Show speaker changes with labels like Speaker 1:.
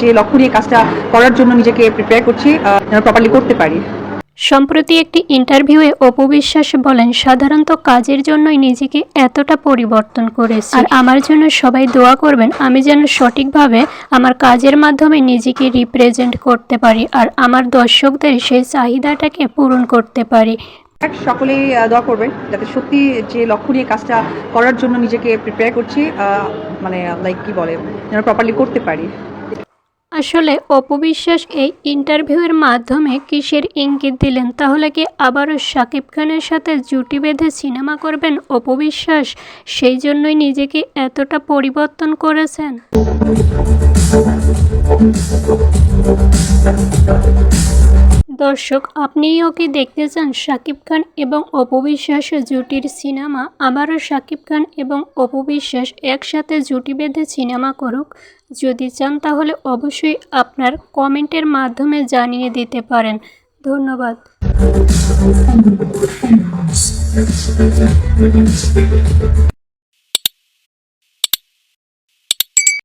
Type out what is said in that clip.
Speaker 1: যে লক্ষ্য নিয়ে কাজটা করার জন্য নিজেকে প্রিপেয়ার করছি যেন প্রপারলি করতে পারি।
Speaker 2: সম্প্রতি একটি ইন্টারভিউয়ে অপু বিশ্বাস বলেন সাধারণত কাজের জন্যই নিজেকে এতটা পরিবর্তন করেছি। আর আমার জন্য সবাই দোয়া করবেন আমি যেন সঠিকভাবে আমার কাজের মাধ্যমে নিজেকে রিপ্রেজেন্ট করতে পারি আর আমার দর্শকদের সেই চাহিদাটাকে পূরণ করতে পারি।
Speaker 1: সকলেই দোয়া করবেন যাতে সত্যি যে লক্ষ্য নিয়ে কাজটা করার জন্য নিজেকে প্রিপেয়ার করছি মানে লাইক কি বলে যেন প্রপারলি করতে পারি।
Speaker 2: আসলে অপবিশ্বাস এই ইন্টারভিউয়ের মাধ্যমে কিসের ইঙ্গিত দিলেন? তাহলে কি আবারও শাকিব খানের সাথে জুটি বেঁধে সিনেমা করবেন অপবিশ্বাস? সেই জন্যই নিজেকে এতটা পরিবর্তন করেছেন। দর্শক আপনিও কি দেখতে চান শাকিব খান এবং অপবিশ্বাস জুটির সিনেমা। আবারও শাকিব খান এবং অপবিশ্বাস একসাথে জুটি বেঁধে সিনেমা করুক। যদি চান তাহলে অবশ্যই আপনার কমেন্টের মাধ্যমে জানিয়ে দিতে পারেন। ধন্যবাদ।